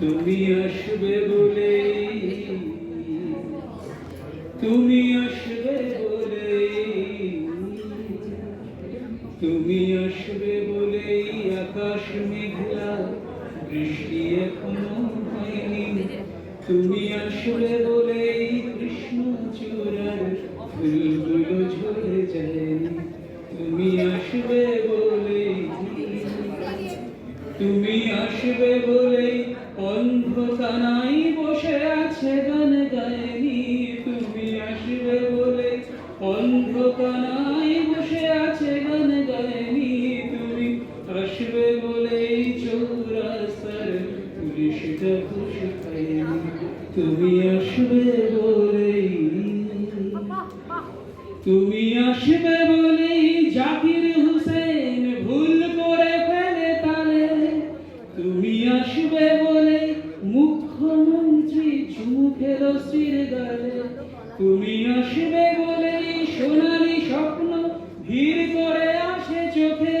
তুমি আসবে বলে তুমি আসবে বলে তুমি আসবে বলে আকাশ মেঘলা, বৃষ্টি এখনও হয়নি। তুমি আসলে বলেই চূড়ার ফুলগুলো ঝরে যায়নি তুমি আসবে বলেই তুমি আসবে কানাই বসে আছে গান গায়নি তুমি আসবে বলে বসে আছে গান গায়নি তুমি আসবে বলেই চৌরাস্তার পুলিশটা খুশি তুমি আসবে তুমি আসবে বলেই জাকির হুসেন ভুল করে ফেলে তালে। তুমি আসবে বলে মুখ্যমন্ত্রী চুমু খেলো স্ত্রীর গালে। তুমি আসবে বলেই সোনালি স্বপ্ন ভিড় করে আসে চোখে।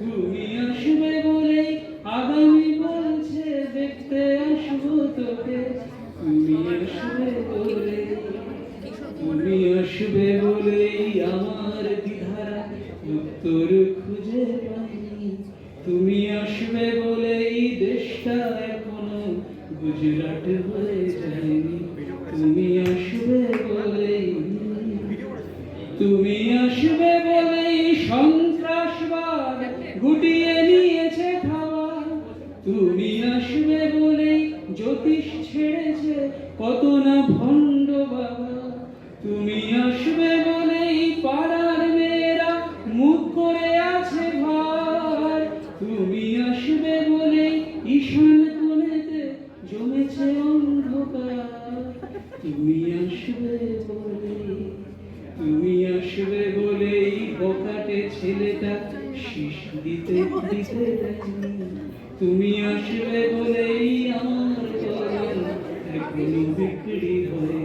তুমি আসবে বলেই আগামী বলছে দেখতে আসব তোকে। তুমি আসবে বলে তুমি আসবে বলেই আমার দ্বিধারা উত্তর খুঁজে পাইনি। তুমি আসবে বলেই দেশটা এখনও গুজরাট হয়ে যায়নি। তুমি আসবে বলেই তুমি আসবে বলেই সন্ত্রাসবাদ গুটিয়ে নিয়েছে খাওয়া। তুমি আসবে বলেই জ্যোতিষ ছেড়েছে কত না ভণ্ড বলেই ঈশান জমেছে অন্ধকার। তুমি আসবে বলেই তুমি আসবে বলেই বোকাটে ছেলেটা শীষ দিতে দিতে তুমি আসবে বলেই আমার এখনও বিক্রি তুমি